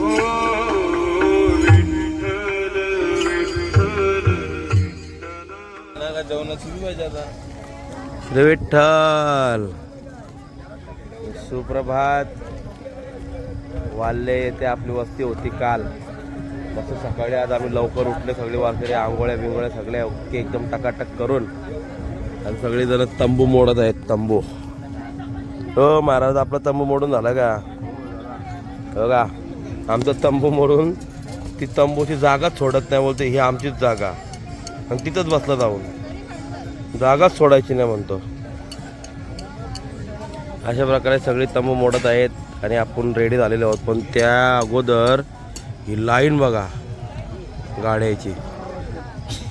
श्री विठ्ठल. सुप्रभात. वाल्ले येथे आपली वस्ती होती काल. तसं सकाळी आज आम्ही लवकर उठले सगळे वारकरी आंघोळ्या बिंगोळ्या सगळ्या ओके एकदम टकाटक करून. आणि सगळे जण तंबू मोडत आहेत तंबू. हो महाराज आपला तंबू मोडून झाला का? हो का? आमचा तंबू मोडून ती तंबूची जागाच सोडत नाही बोलते ही आमचीच जागा. आणि तिथंच बसला जाऊन. जागाच सोडायची नाही म्हणतो. अशा प्रकारे सगळी तंबू मोडत आहेत आणि आपण रेडी झालेले आहोत. पण त्या अगोदर ही लाईन बघा गाड्याची.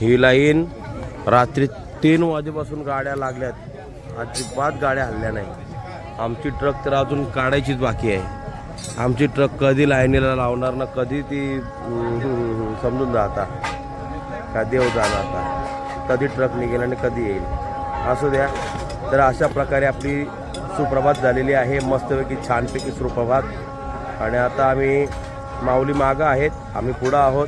ही लाईन रात्री तीन वाजेपासून गाड्या लागल्यात. अजिबात गाड्या हल्ल्या नाही. आमची ट्रक तर अजून काढायचीच बाकी आहे. आमची ट्रक कधी लाईनीला लावणार ना कधी ती समजून जा आता. का देव जाणार आता. कधी ट्रक निघेल आणि कधी येईल. असू द्या. तर अशा प्रकारे आपली सुप्रभात झालेली आहे. मस्तपैकी छानपैकी सुप्रभात. आणि आता आम्ही माऊली मागं आहेत. आम्ही पुढं आहोत.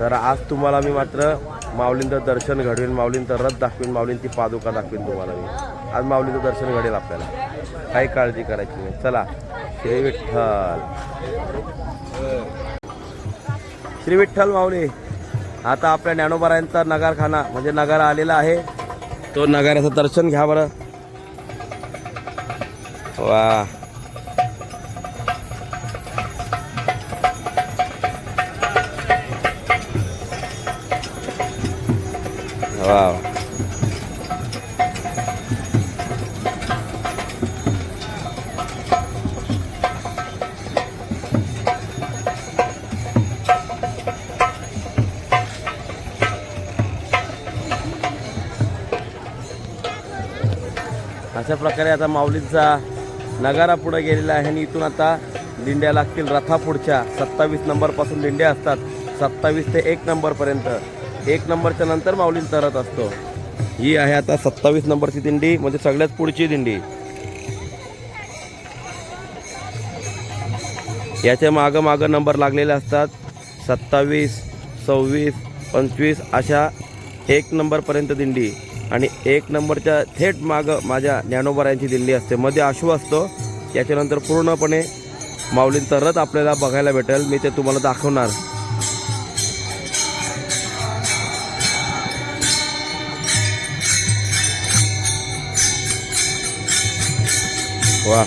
तर आज तुम्हाला मी मात्र माऊलींचं दर्शन घडवीन. माऊलींचं रथ दाखवीन. माऊलींची पादुका दाखवीन तुम्हाला मी. आज माऊलींचं दर्शन घडेल आपल्याला. काही काळजी करायची नाही. चला. श्री विठ्ठल श्री विठ्ठल माऊली आता आपल्या ज्ञानोबारायांचा नगारखाना म्हणजे नगारा आलेला आहे. तो नगाऱ्याचं दर्शन घ्या बरं. वा वा. अशा प्रकारे आता माऊलींचा नगारा पुढे गेलेला आहे आणि इथून आता दिंड्या लागतील. रथा पुढच्या. सत्तावीस नंबरपासून दिंड्या असतात. सत्तावीस ते एक नंबरपर्यंत. एक नंबरच्या नंतर माऊलींचा रथ असतो. ही आहे आता सत्तावीस नंबरची दिंडी म्हणजे सगळ्यात पुढची दिंडी. याच्या मागं मागं नंबर लागलेले असतात. सत्तावीस सव्वीस पंचवीस अशा एक नंबरपर्यंत दिंडी. आणि एक नंबरच्या थेट मागं माझ्या ज्ञानोबारायांची दिल्ली असते. मध्ये आशू असतो याच्यानंतर पूर्णपणे माऊलींचा रथ आपल्याला बघायला भेटेल. मी ते तुम्हाला दाखवणार. वा.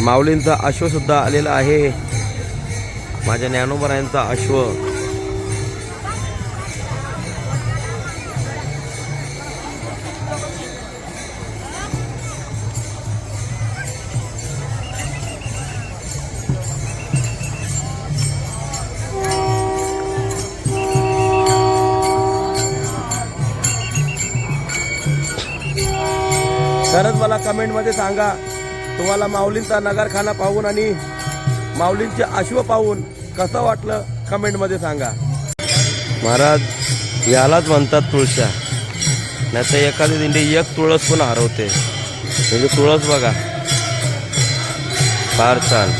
माऊलींचा अश्व सुद्धा आलेला आहे. माझ्या ज्ञानोबरायांचा अश्व. कमेंटमध्ये सांगा. तुम्हाला माऊलींचा नगरखाना पाहून आणि माऊलींचे अश्व पाहून कसं वाटलं कमेंटमध्ये सांगा. महाराज यालाच म्हणतात तुळशा. नाही तर एखादी दिंडी एक तुळस पण हरवते. म्हणजे तुळस बघा. फार छान.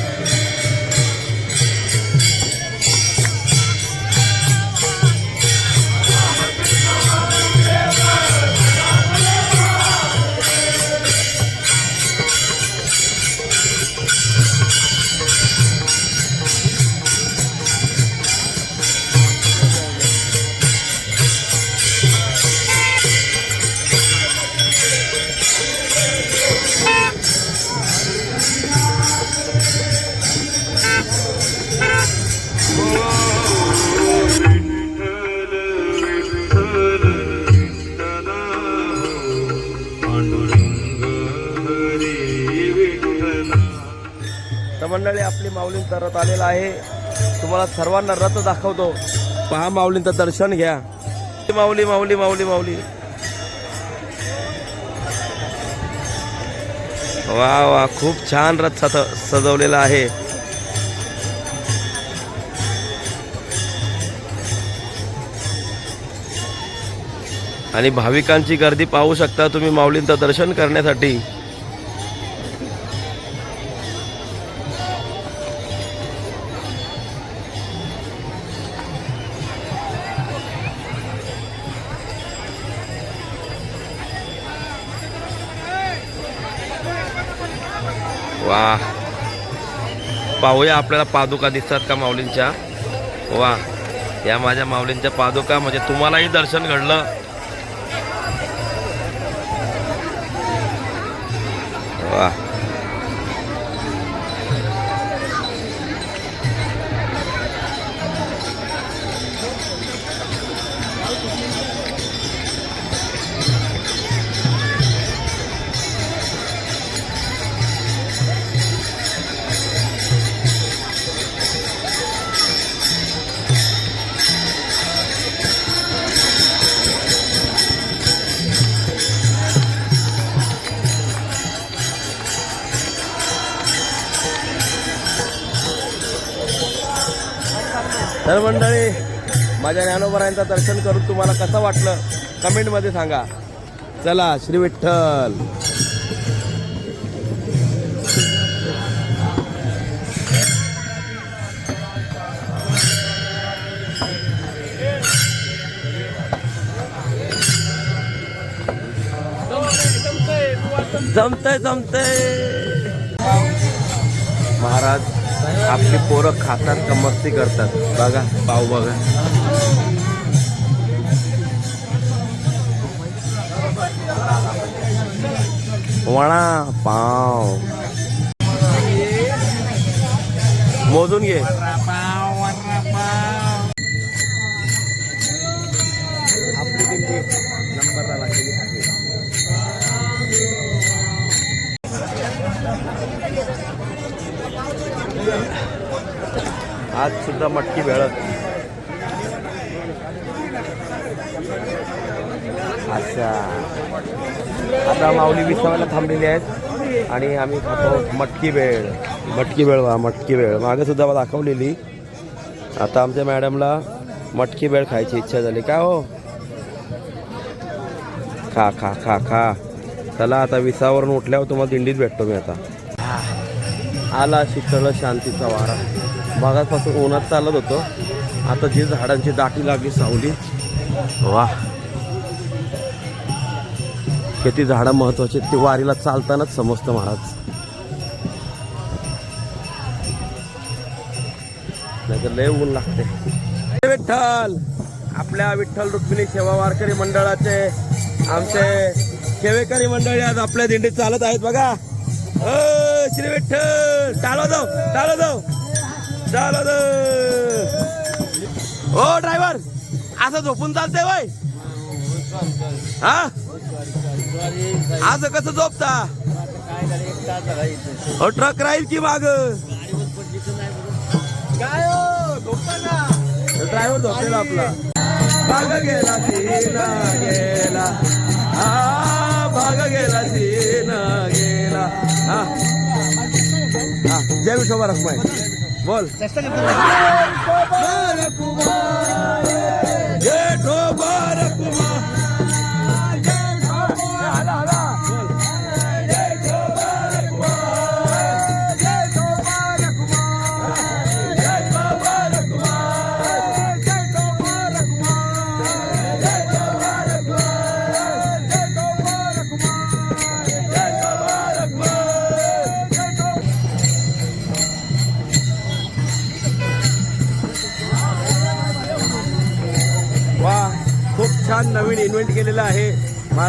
माऊलींचा रथ आलेला आहे. तुम्हाला सर्वांना रथ दाखवतो. पहा माऊलींचं दर्शन घ्या. माऊली माऊली माऊली माऊली. वा वा खूप छान रथ सज- सजवलेला आहे. आणि भाविकांची गर्दी पाहू शकता तुम्ही माऊलींचं दर्शन करण्यासाठी. पाहूया आपल्याला पादुका दिसतात का माऊलींच्या? वा या माझ्या माऊलींच्या पादुका म्हणजे तुम्हालाही दर्शन घडलं. वा. तर मंडळी माझ्या ज्ञानोबरायांचं दर्शन करून तुम्हाला कसं वाटलं कमेंटमध्ये सांगा. चला श्री विठ्ठल. जमतय जमतय. महाराज आपली पोरं खातात का मस्ती करतात? बघा पाव बघा. वणा पाव. मोजून घे. सुद्धा मटकी वेळत अच्छा. आता माऊली विसावायला थांबलेली आहेत आणि आम्ही खातो मटकी वेळ मटकी वेळ वा मटकी वेळ मागे सुद्धा दाखवलेली. आता आमच्या मॅडमला मटकी वेळ खायची इच्छा झाली. का हो? खा खा खा खा. चला आता विसावरून उठल्यावर तुम्हाला दिंडीत भेटतो मी आता. आला शीतळ शांतीचा वारा. मागासपासून उन्हात चालत होतो. आता जी झाडांची दाटी लागली सावली. वा. किती झाडं महत्वाची ते ती वारीला चालतानाच समजतं महाराज. नाहीतर लय ऊन लागते. विठ्ठल. आपल्या विठ्ठल रुक्मिणी सेवा वारकरी मंडळाचे आमचे सेवेकरी मंडळी आज आपल्या दिंडीत चालत आहेत बघा. अ, श्री विठ्ठल. चालव जाऊ चालव जाऊ. चालव हो ड्रायव्हर असं झोपून चालतंय वय. हा? असं कसं झोपता? हो ट्रक राहील की माग? ड्रायव्हर हो, झोपलेला आपला. भाग गेला सीना गेला. हा भाग गेला सीना गेला. हा. हा जय विठोबा रखमाई. बोल जय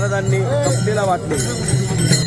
महाराजांनी भक्तीला वाटले.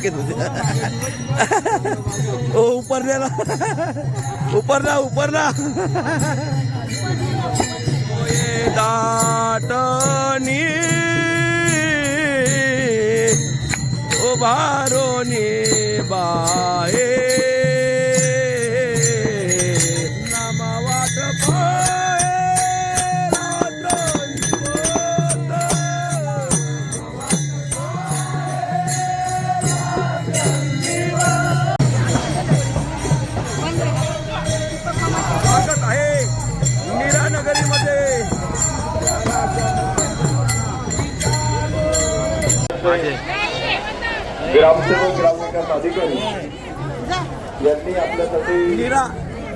काके तुझे ओ ऊपर ना. ऊपर ना ऊपर ना ओये दाटणी उभारोनी बाये. ग्रामसेवक ग्रामविकास अधिकारी यांनी आपल्यासाठी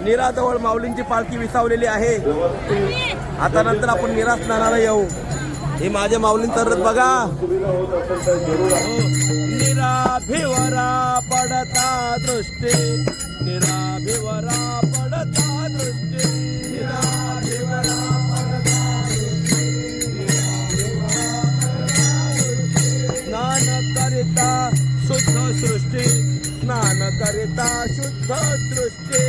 निराजवळ माऊलींची पालखी विसावलेली आहे. आता नंतर आपण निरा स्नानाला येऊ. हे माझ्या माऊलींतर बघा. सुविधा तर जरूर निरा भिवरा पडता दृष्टी. निरा भिवरा पडता दृष्टी. निरा भिवरा स्नान करिता सृष्टी स्नान करिता शुद्ध सृष्टी.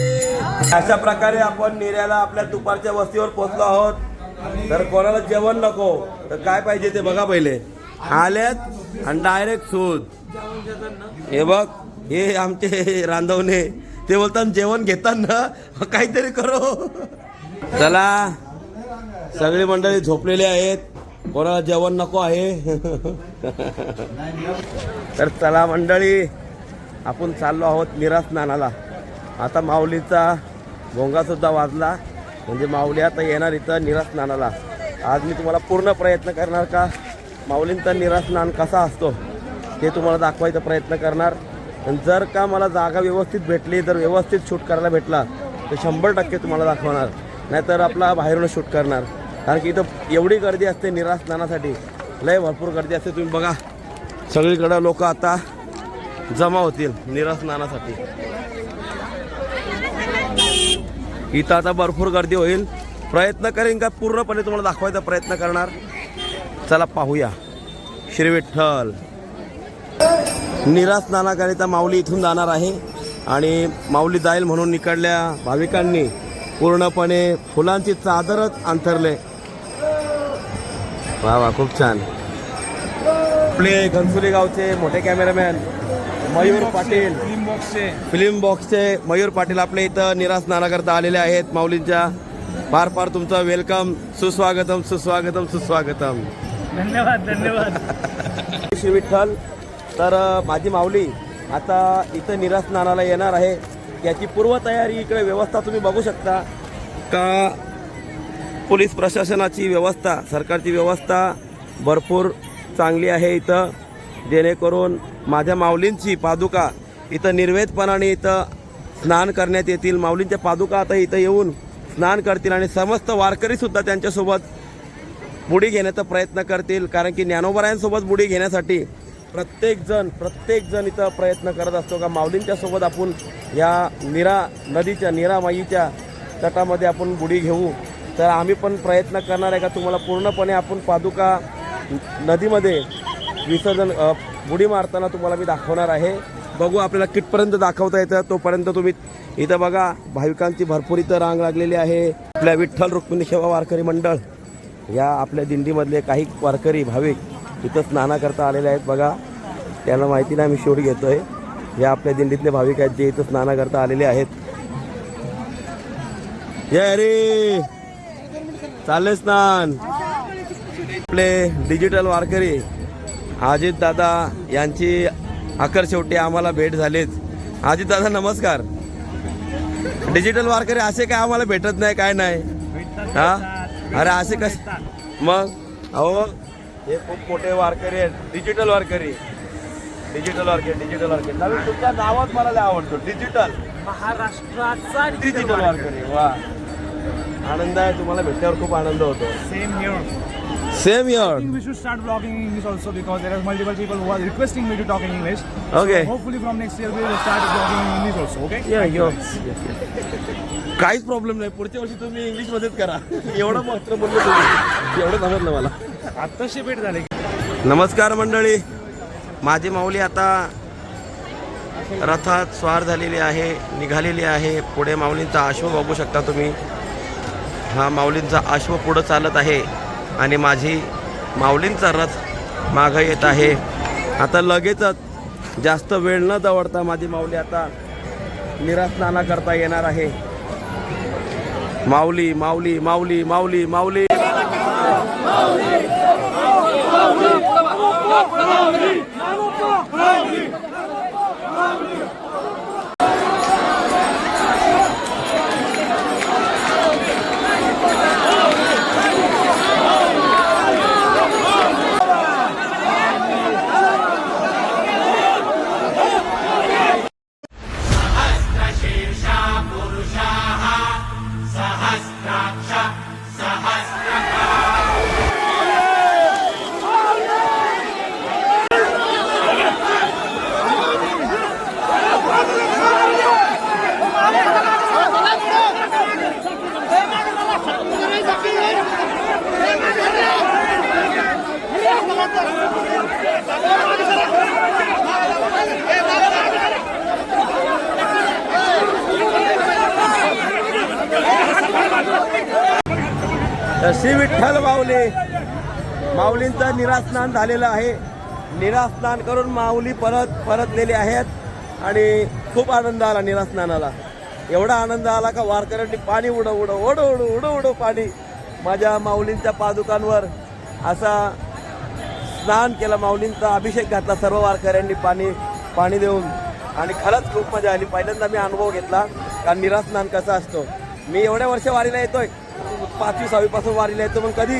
अशा प्रकारे आपण निर्याला आपल्या दुपारच्या वस्तीवर पोहोचलो आहोत. तर कोणाला जेवण नको तर काय पाहिजे ते बघा पहिले. आल्यात आणि डायरेक्ट सूद हे बघ हे आमचे रांधवणे ते बोलतात जेवण घेताना काहीतरी करो. चला सगळी मंडळी झोपलेली आहेत. कोणाला जेवण नको आहे? तर चला मंडळी आपण चाललो आहोत निरा स्नानाला आता माऊलीचा भोंगा सुद्धा वाजला. म्हणजे माऊली आता येणार इथं निरा स्नानाला आज मी तुम्हाला पूर्ण प्रयत्न करणार का? माऊलींचा निरा स्नान कसा असतो ते तुम्हाला दाखवायचा प्रयत्न करणार. आणि जर का मला जागा व्यवस्थित भेटली जर व्यवस्थित शूट करायला भेटला तर शंभर टक्के तुम्हाला दाखवणार. नाहीतर आपला बाहेरून शूट करणार. कारण की इथं एवढी गर्दी असते निरा स्नानासाठी लय भरपूर गर्दी असते. तुम्ही बघा सगळीकडं लोक आता जमा होतील निरा स्नानासाठी इथं आता भरपूर गर्दी होईल. प्रयत्न करेन का पूर्णपणे तुम्हाला दाखवायचा प्रयत्न करणार? चला पाहूया. श्री विठ्ठल. निरा स्नानाकरिता माऊली इथून जाणार आहे. आणि माऊली जाईल म्हणून निकडल्या भाविकांनी पूर्णपणे फुलांची चादरच अंथरले. वा वा खूप छान. आपले घनसुली गावचे मोठे कॅमेरामॅन मयूर पाटील. फिल्म बॉक्सचे फिल्म बॉक्सचे मयूर पाटील आपल्या इथं निरा स्नानाकरता आलेले आहेत. माऊलींच्या फार फार तुमचं वेलकम सुस्वागतम सुस्वागतम सुस्वागतम. धन्यवाद धन्यवाद. श्री विठ्ठल. तर माझी माऊली आता इथं निरा स्नानाला येणार आहे. याची पूर्वतयारी इकडे व्यवस्था तुम्ही बघू शकता. का पोलीस प्रशासनाची व्यवस्था सरकारची व्यवस्था भरपूर चांगली आहे इथं. जेणेकरून माझ्या माऊलींची पादुका इथं निर्वेदपणाने इथं स्नान करण्यात येतील. माऊलींच्या पादुका आता इथं येऊन स्नान करतील आणि समस्त वारकरीसुद्धा त्यांच्यासोबत बुडी घेण्याचा प्रयत्न करतील. कारण की ज्ञानोबरायांसोबत बुडी घेण्यासाठी प्रत्येकजण प्रत्येकजण इथं प्रयत्न करत असतो का माऊलींच्यासोबत आपण या निरा नदीच्या निरामाईच्या तटामध्ये आपण बुडी घेऊ. तर आम्ही पण प्रयत्न करणार आहे का तुम्हाला पूर्णपणे आपण पादुका नदीमध्ये विसर्जन बुडी मारताना तुम्हाला मी दाखवणार आहे. बघू आपल्याला कितपर्यंत दाखवता येतं तोपर्यंत तुम्ही इथं बघा. भाविकांची भरपूर इथं रांग लागलेली आहे. आपल्या विठ्ठल रुक्मिणी सेवा वारकरी मंडळ या आपल्या दिंडीमधले काही वारकरी भाविक इथं स्नानाकरता आलेले आहेत. बघा त्यांना माहिती नाही मी घेतो आहे या आपल्या दिंडीतले भाविक आहेत जे इथं स्नानाकरता आलेले आहेत. जय रे चालले स्नान. आपले डिजिटल वारकरी अजित दादा यांची अखेर शेवटी आम्हाला भेट झालीच अजित दादा नमस्कार. डिजिटल वारकरी असे काय आम्हाला भेटत नाही काय नाही? हा? अरे असे कस? मग? अहो हे खूप मोठे वारकरी आहेत. डिजिटल वारकरी. डिजिटल वारकरी डिजिटल वारकरी. नवीन तुमच्या नावात मला आवडतो. डिजिटल महाराष्ट्राचा डिजिटल वारकरी. वा. आनंद आहे तुम्हाला भेटल्यावर खूप आनंद होतो. Same your same your we should start blogging English also because there are multiple people who are requesting me to talk in English okay hopefully from next year we will start blogging in English also okay yeah यो काहीच problem नाही पुढच्या वर्षी तुम्ही English मदत करा एवढं मात्र बोललो तुम्ही एवढं समजलं मला आत्ताशी भेट झाली. नमस्कार मंडळी. माझी माऊली आता रथात स्वार झालेली आहे निघालेली आहे. पुढे माऊलींचा आशो बघू शकता तुम्ही. हा माऊलींचा अश्व पुढं चालत आहे आणि माझी माऊलींचा रथ मागं येत आहे. आता लगेचच जास्त वेळ न दवडता माझी माऊली आता निरास्नाना करता येणार आहे. माऊली माऊली माऊली माऊली माऊली. श्री विठ्ठल माऊली. माऊलींचं निरास्नान झालेलं आहे. निरास्नान करून माऊली परत परतलेली आहेत आणि खूप आनंद आला निरास्नानाला. एवढा आनंद आला का वारकऱ्यांनी पाणी उड उड ओढ उड उड उड पाणी माझ्या माऊलींच्या पादुकांवर असा स्नान केलं माऊलींचा अभिषेक घातला सर्व वारकऱ्यांनी पाणी पाणी देऊन. आणि खरंच खूप मजा आली. पहिल्यांदा मी अनुभव घेतला कारण निरास्नान कसा असतो. मी एवढ्या वर्ष वारीला येतोय. पाचवी सहावीपासून वारीला येतो पण कधी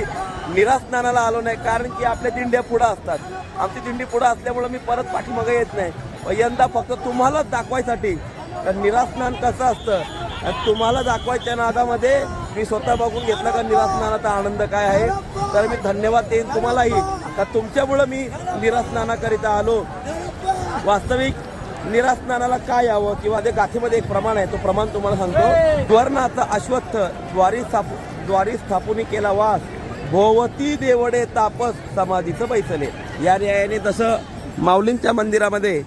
निरास्नानाला आलो नाही कारण की आपल्या दिंड्या पुढं असतात. आमची दिंडी पुढं असल्यामुळं मी परत पाठीमागे येत नाही. यंदा फक्त तुम्हालाच दाखवायसाठी तर निरास्नान कसं असतं आणि तुम्हाला दाखवायच्या नादामध्ये मी स्वतः बघून घेतला का निरास्नानाचा आनंद काय आहे. तर मी धन्यवाद देईन तुम्हालाही का तुमच्यामुळं मी निरास्नानाकरिता आलो. वास्तविक निरास्नानाला काय यावं किंवा ते गाथीमध्ये एक प्रमाण आहे तो प्रमाण तुम्हाला सांगतो. द्वर्णाचा अश्वत्थ द्वारी साप द्वारी स्थापनी केला वास. भोवती देवडे तापस समाधीचं बैसले. या न्यायाने जसं माऊलींच्या मंदिरामध्ये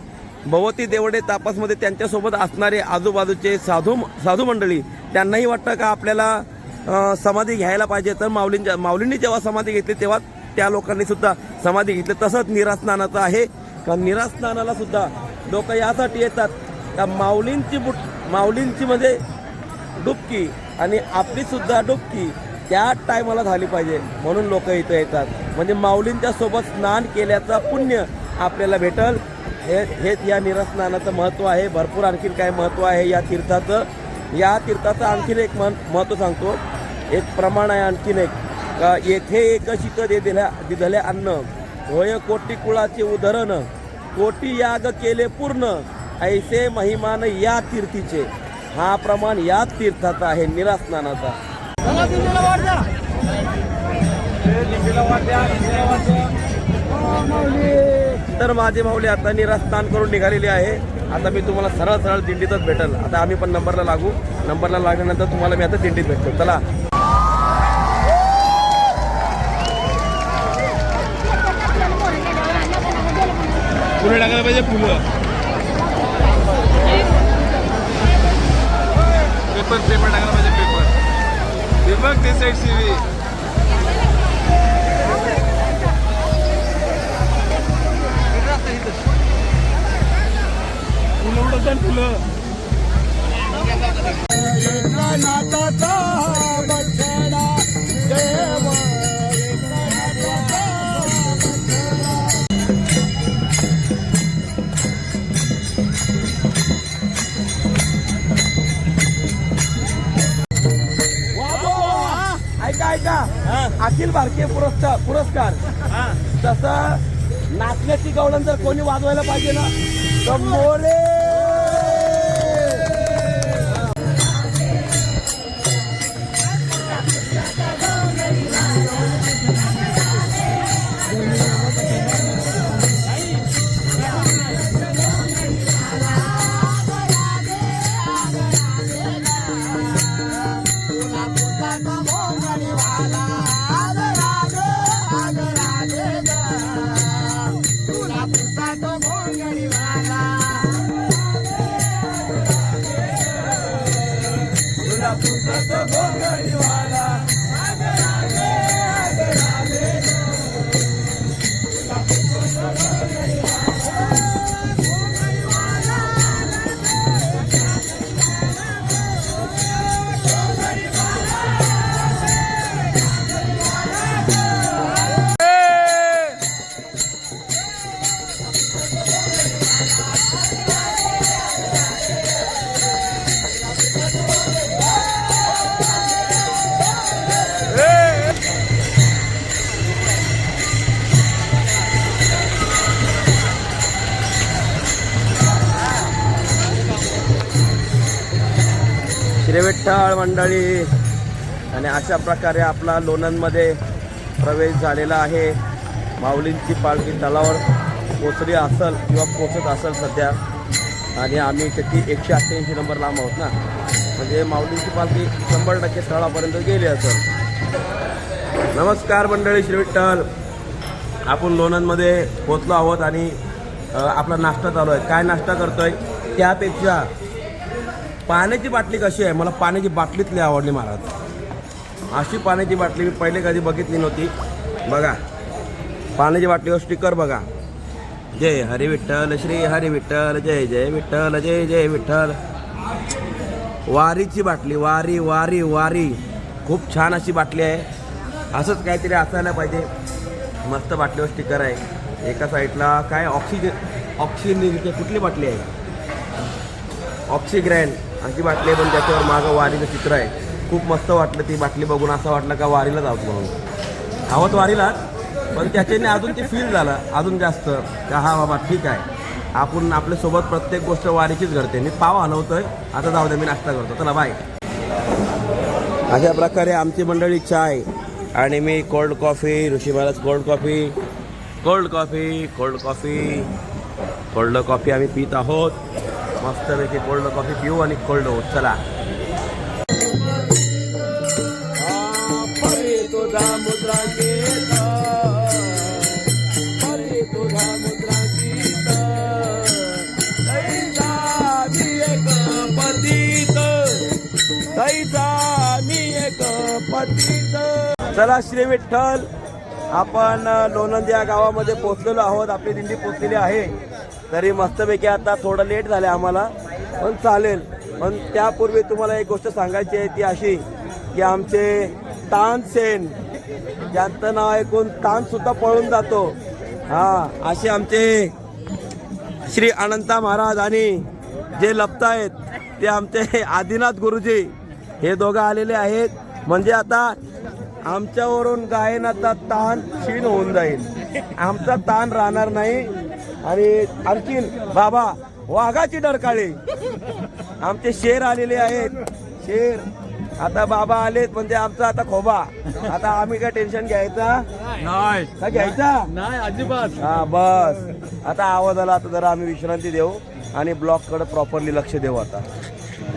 भवती देवडे तापसमध्ये त्यांच्यासोबत असणारे आजूबाजूचे साधू साधू मंडळी त्यांनाही वाटतं का आपल्याला समाधी घ्यायला पाहिजे? तर माऊलींच्या माऊलींनी जेव्हा समाधी घेतली तेव्हा त्या लोकांनी सुद्धा समाधी घेतली. तसंच निरास्नानाचं आहे. कारण निरास्नानाला सुद्धा लोक यासाठी येतात. का माऊलींची बुट माऊलींची म्हणजे डुबकी. आणि आपली सुद्धा डुबकी त्या टायमाला झाली पाहिजे म्हणून लोक इथं येतात. म्हणजे माऊलींच्या सोबत स्नान केल्याचं पुण्य आपल्याला भेटल. हे हेच या निरस्नानाचं महत्त्व आहे. भरपूर आणखीन काय महत्त्व आहे या तीर्थाचं? या तीर्थाचं आणखीन एक मन महत्त्व सांगतो. एक प्रमाण आहे आणखीन एक. का येथे एक शिक दे दिल्या दिधले अन्न. होय कोटी कुळाचे उदाहरण कोटी याग केले पूर्ण. ऐसे महिमान या तीर्थीचे. हा प्रमाण या तीर्थाचा आहे निरास्नानाचा तर माझे माऊली आता निरास्नान करून निघालेली आहे. आता मी तुम्हाला सरळ सरळ दिंडीतच भेटल. आता आम्ही पण नंबरला लागू. नंबरला लागल्यानंतर तुम्हाला मी आता दिंडीत भेटतो. चला. पुढे टाकायला पाहिजे फुलं पेपर पेपर टाकायला पाहिजे पेपर. पेपर ते साईड सीवी फुलं उडतात फुलं ऐका अखिल भारतीय पुरस्कार पुरस्कार. तसं नाचण्याची गवळण जर कोणी वाजवायला पाहिजे ना तर मोरे अशा प्रकारे आपला लोणंदमध्ये प्रवेश झालेला आहे. माऊलींची पालखी तलावर पोचली असेल किंवा पोचत असेल सध्या. आणि आम्ही किती एकशे अठ्ठ्याऐंशी नंबर लांब आहोत ना? म्हणजे माऊलींची पालखी शंभर टक्के स्थळापर्यंत गेली असेल. नमस्कार मंडळी श्री विठ्ठल. आपण लोणंदमध्ये पोचलो आहोत आणि आपला नाश्ता चालू आहे. काय नाश्ता करतोय? त्यापेक्षा पाण्याची बाटली कशी आहे? मला पाण्याची बाटलीच आवडली महाराज. अशी पाण्याची बाटली मी पहिले कधी बघितली नव्हती. बघा पाण्याची बाटलीवर स्टिकर बघा. जय हरी विठ्ठल श्री हरी विठ्ठल जय जय विठ्ठल जय जय विठ्ठल. वारीची बाटली वारी वारी वारी. खूप छान अशी बाटली आहे. असंच काहीतरी असायला पाहिजे. मस्त बाटलीवर स्टिकर आहे. एका साईडला काय ऑक्सिजन ऑक्सिजनची कुठली बाटली आहे? ऑक्सिग्रॅन अशी बाटली आहे पण त्याच्यावर मागं वारीचं चित्र आहे. खूप मस्त वाटलं ती बाटली बघून असं वाटलं का वारीला जाऊ म्हणून. आहोत वारीला पण त्याच्याने अजून ते फील झालं अजून जास्त का हा बाबा ठीक आहे. आपण आपल्यासोबत प्रत्येक गोष्ट वारीचीच घडते. मी पाव हलवतोय आता जाऊ दे मी नाश्ता करतो. चला बाय अशा प्रकारे आमची मंडळी चाय आणि मी cold coffee Rishi Maharaj cold coffee cold coffee cold coffee cold coffee आम्ही पित आहोत. मस्तपैकी कोल्ड कॉफी पिऊ आणि कोल्ड होत चला. चला श्री विठ्ठल. आपण लोणंद या गावामध्ये पोहोचलेलो आहोत. आपली दिंडी पोचलेली आहे. तरी मस्तपैकी आता थोडं लेट झालं आम्हाला पण चालेल. पण त्यापूर्वी तुम्हाला एक गोष्ट सांगायची आहे ती अशी की आमचे तानसेन ज्यांचं नाव ऐकून तान सुद्धा पळून जातो. हा असे आमचे श्री अनंता महाराज आणि जे लपतायत ते आमचे आदिनाथ गुरुजी हे दोघं आलेले आहेत. म्हणजे आता आमच्यावरून गायनाचा ताण क्षीण होऊन जाईल. आमचा ताण राहणार नाही. आणि आणखीन बाबा वाघाची डरकाळी. आमचे शेर आलेले आहेत. शेर. आता बाबा आलेत म्हणजे आमचा आता खोबा. आता आम्ही काय टेन्शन घ्यायचा? नाही. का घ्यायचा? नाही अजिबात. हा बस. आता आवाज आला आता जरा आम्ही विश्रांती देऊ आणि ब्लॉककडे प्रॉपरली लक्ष देऊ आता.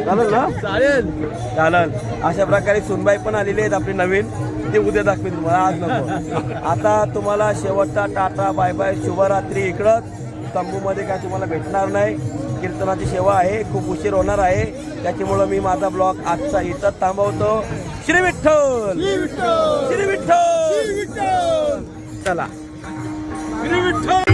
चालेल ना? चालेल. चालेल. अशा प्रकारे सुनबाई पण आलेली आहेत आपली नवीन. ते उद्या दाखवेल तुम्हाला. आज नको. आता तुम्हाला शेवटचा टाटा बाय बाय शुभरात्री इकडंच. तंबूमध्ये काय तुम्हाला भेटणार नाही. कीर्तनाची सेवा आहे. खूप उशीर होणार आहे. त्याच्यामुळं मी माझा ब्लॉग आजचा इथं थांबवतो. श्री विठ्ठल! श्री विठ्ठल! चला. विठ्ठल!